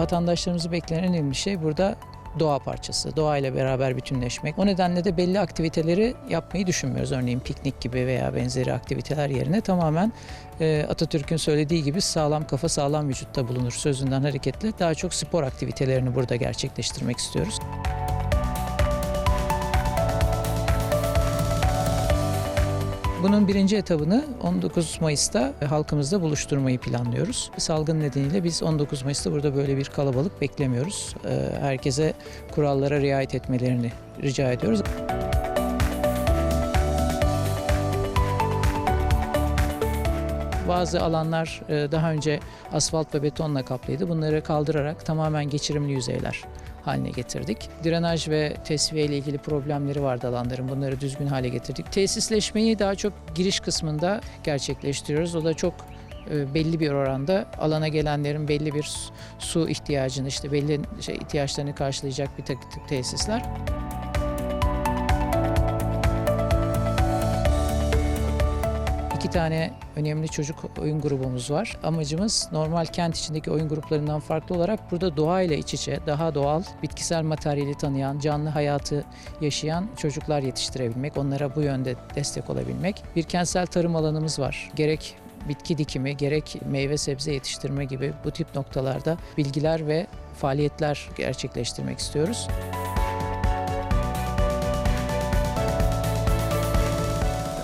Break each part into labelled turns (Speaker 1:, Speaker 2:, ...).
Speaker 1: Vatandaşlarımızı beklenen en önemli şey burada doğa parçası, doğayla beraber bütünleşmek. O nedenle de belli aktiviteleri yapmayı düşünmüyoruz. Örneğin piknik gibi veya benzeri aktiviteler yerine tamamen e, Atatürk'ün söylediği gibi sağlam kafa sağlam vücutta bulunur sözünden hareketle daha çok spor aktivitelerini burada gerçekleştirmek istiyoruz. Bunun birinci etabını 19 Mayıs'ta halkımızla buluşturmayı planlıyoruz. Salgın nedeniyle biz 19 Mayıs'ta burada böyle bir kalabalık beklemiyoruz. Ee, Herkese kurallara riayet etmelerini rica ediyoruz. Bazı alanlar e, daha önce asfalt ve betonla kaplıydı. Bunları kaldırarak tamamen geçirimli yüzeyler haline getirdik. Drenaj ve tesviye ile ilgili problemleri vardı alanların. Bunları düzgün hale getirdik. Tesisleşmeyi daha çok giriş kısmında gerçekleştiriyoruz. O da çok e, belli bir oranda alana gelenlerin belli bir su- ihtiyacını işte belli şey ihtiyaçlarını karşılayacak bir takım tesisler. İki tane önemli çocuk oyun grubumuz var. Amacımız normal kent içindeki oyun gruplarından farklı olarak burada doğayla iç içe, daha doğal, bitkisel materyali tanıyan, canlı hayatı yaşayan çocuklar yetiştirebilmek, onlara bu yönde destek olabilmek. Bir kentsel tarım alanımız var. Gerek bitki dikimi, gerek meyve sebze yetiştirme gibi bu tip noktalarda bilgiler ve faaliyetler gerçekleştirmek istiyoruz.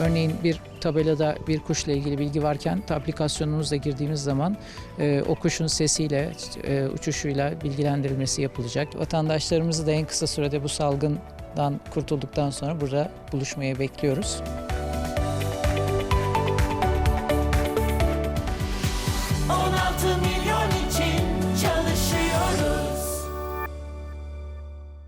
Speaker 1: Örneğin bir tabelada bir kuşla ilgili bilgi varken aplikasyonumuzla girdiğimiz zaman e, o kuşun sesiyle, e, uçuşuyla bilgilendirilmesi yapılacak. Vatandaşlarımızı da en kısa sürede bu salgından kurtulduktan sonra burada buluşmaya bekliyoruz.